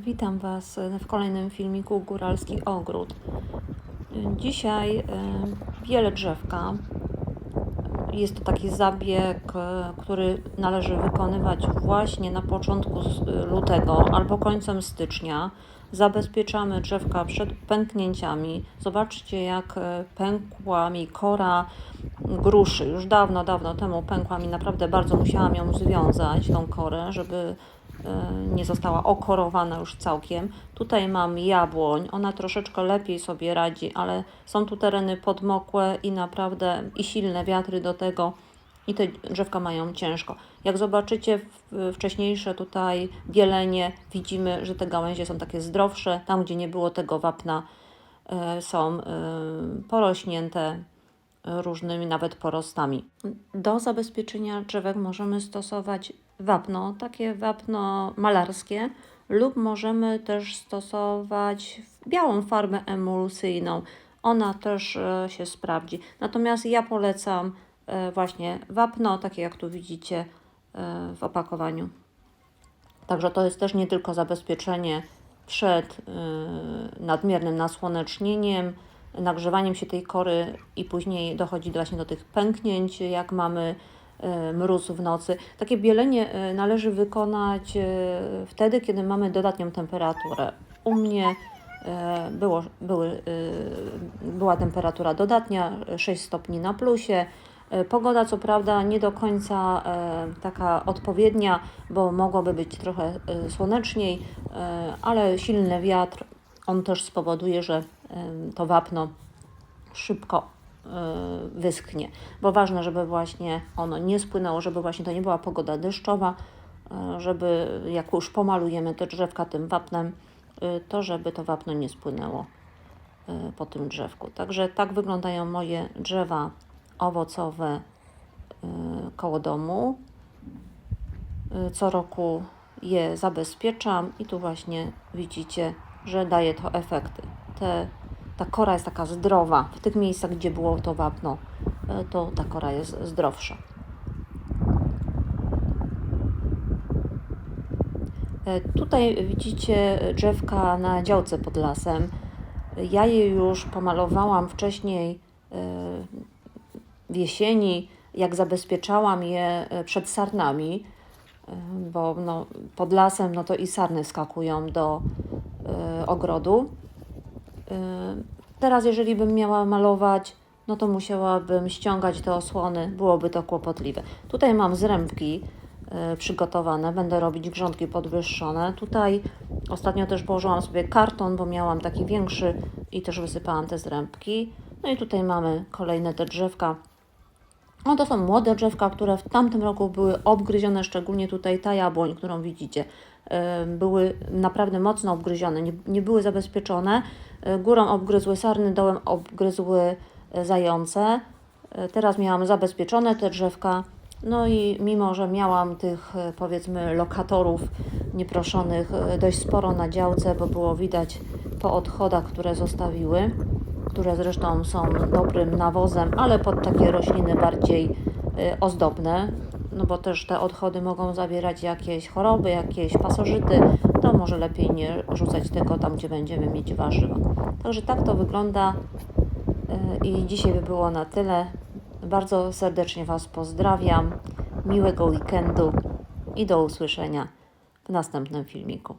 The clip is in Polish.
Witam Was w kolejnym filmiku Góralski Ogród. Dzisiaj e, wiele drzewka. Jest to taki zabieg, e, który należy wykonywać właśnie na początku z- lutego albo końcem stycznia. Zabezpieczamy drzewka przed pęknięciami. Zobaczcie, jak e, pękła mi kora gruszy. Już dawno, dawno temu pękła mi. Naprawdę bardzo musiałam ją związać, tą korę, żeby e, nie została okorowana już całkiem. Tutaj mam jabłoń, ona troszeczkę lepiej sobie radzi, ale są tu tereny podmokłe i naprawdę i silne wiatry do tego i te drzewka mają ciężko. Jak zobaczycie wcześniejsze tutaj bielenie, widzimy, że te gałęzie są takie zdrowsze. Tam, gdzie nie było tego wapna, e, są e, porośnięte różnymi nawet porostami. Do zabezpieczenia drzewek możemy stosować wapno, takie wapno malarskie, lub możemy też stosować białą farbę emulsyjną. Ona też e, się sprawdzi. Natomiast ja polecam e, właśnie wapno, takie jak tu widzicie e, w opakowaniu. Także to jest też nie tylko zabezpieczenie przed nadmiernym nasłonecznieniem, nagrzewaniem się tej kory i później dochodzi właśnie do tych pęknięć, jak mamy mróz w nocy. Takie bielenie y, należy wykonać y, wtedy, kiedy mamy dodatnią temperaturę. U mnie y, było, były, była temperatura dodatnia, 6 stopni na plusie. E, Pogoda co prawda nie do końca e, taka odpowiednia, bo mogłoby być trochę e, słoneczniej, e, ale silny wiatr, on też spowoduje, że e, to wapno szybko e, wyschnie, bo ważne, żeby właśnie ono nie spłynęło, żeby właśnie to nie była pogoda deszczowa, e, żeby jak już pomalujemy te drzewka tym wapnem, e, to żeby to wapno nie spłynęło e, po tym drzewku. Także tak wyglądają moje drzewa owocowe koło domu. Co roku je zabezpieczam i tu właśnie widzicie, że daje to efekty. Te, ta kora jest taka zdrowa. W tych miejscach, gdzie było to wapno, y, to ta kora jest zdrowsza. E, Tutaj widzicie drzewka na działce pod lasem. Ja je już pomalowałam wcześniej e, w jesieni, jak zabezpieczałam je e, przed sarnami, e, bo no, pod lasem no to i sarny skakują do e, ogrodu. E, Teraz, jeżeli bym miała malować, no to musiałabym ściągać te osłony, byłoby to kłopotliwe. Tutaj mam zrębki e, przygotowane, będę robić grządki podwyższone. Tutaj ostatnio też położyłam sobie karton, bo miałam taki większy i też wysypałam te zrębki. No i tutaj mamy kolejne te drzewka. No to są młode drzewka, które w tamtym roku były obgryzione, szczególnie tutaj ta jabłoń, którą widzicie. Były naprawdę mocno obgryzione, nie, nie były zabezpieczone. E, Górą obgryzły sarny, dołem obgryzły e, zające. E, Teraz miałam zabezpieczone te drzewka. No i mimo, że miałam tych powiedzmy lokatorów nieproszonych dość sporo na działce, bo było widać po odchodach, które zostawiły, które zresztą są dobrym nawozem, ale pod takie rośliny bardziej y, ozdobne, no bo też te odchody mogą zawierać jakieś choroby, jakieś pasożyty, to może lepiej nie rzucać tego tam, gdzie będziemy mieć warzywa. Także tak to wygląda y, i dzisiaj by było na tyle. Bardzo serdecznie Was pozdrawiam, miłego weekendu i do usłyszenia w następnym filmiku.